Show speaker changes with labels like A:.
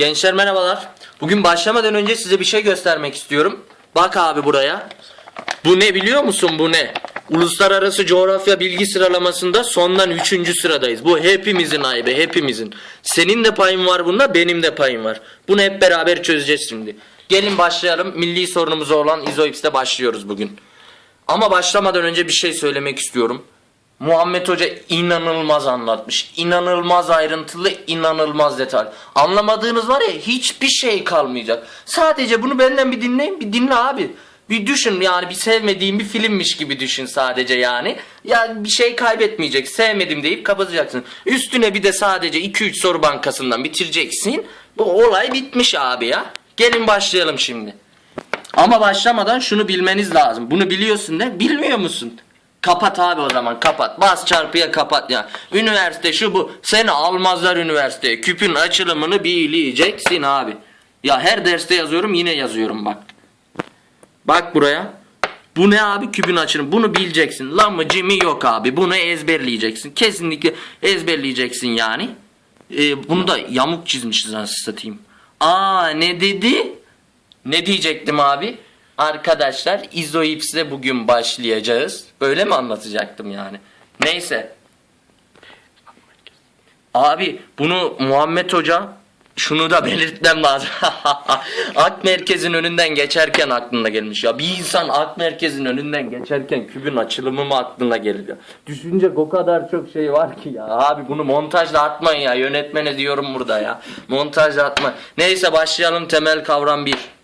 A: Gençler merhabalar. Bugün başlamadan önce size bir şey göstermek istiyorum. Bak abi buraya. Bu ne biliyor musun bu ne? Uluslararası coğrafya bilgi sıralamasında sondan 3. sıradayız. Bu hepimizin ayıbı hepimizin. Senin de payın var bunda benim de payım var. Bunu hep beraber çözeceğiz şimdi. Gelin başlayalım. Milli sorunumuz olan İzoips'te başlıyoruz bugün. Ama başlamadan önce bir şey söylemek istiyorum. Muhammed Hoca inanılmaz anlatmış. İnanılmaz ayrıntılı, inanılmaz detay. Anlamadığınız var ya hiçbir şey kalmayacak. Sadece bunu benden bir dinleyin, bir dinle abi. Bir düşün yani bir sevmediğin bir filmmiş gibi düşün sadece yani. Ya bir şey kaybetmeyecek. Sevmedim deyip kapatacaksın. Üstüne bir de sadece 2-3 soru bankasından bitireceksin. Bu olay bitmiş abi ya. Gelin başlayalım şimdi. Ama başlamadan şunu bilmeniz lazım. Bunu biliyorsun da bilmiyor musun? Kapat abi o zaman kapat. Bas çarpıya kapat ya. Üniversite şu bu. Seni almazlar üniversiteye. Küpün açılımını bileceksin abi. Ya her derste yazıyorum yine yazıyorum bak. Bak buraya. Bu ne abi küpün açılımı? Bunu bileceksin. Lan mı cimi yok abi. Bunu ezberleyeceksin. Kesinlikle ezberleyeceksin yani. Ee, bunu da yamuk çizmişiz nasıl satayım. Aa ne dedi? Ne diyecektim abi? Arkadaşlar izoipsle bugün başlayacağız. Böyle mi anlatacaktım yani? Neyse. Abi bunu Muhammed Hoca şunu da belirtmem lazım. ak merkezin önünden geçerken aklına gelmiş ya. Bir insan ak merkezin önünden geçerken kübün açılımı mı aklına gelir ya? Düşünecek o kadar çok şey var ki ya. Abi bunu montajla atmayın ya. Yönetmene diyorum burada ya. Montajla atma. Neyse başlayalım temel kavram 1.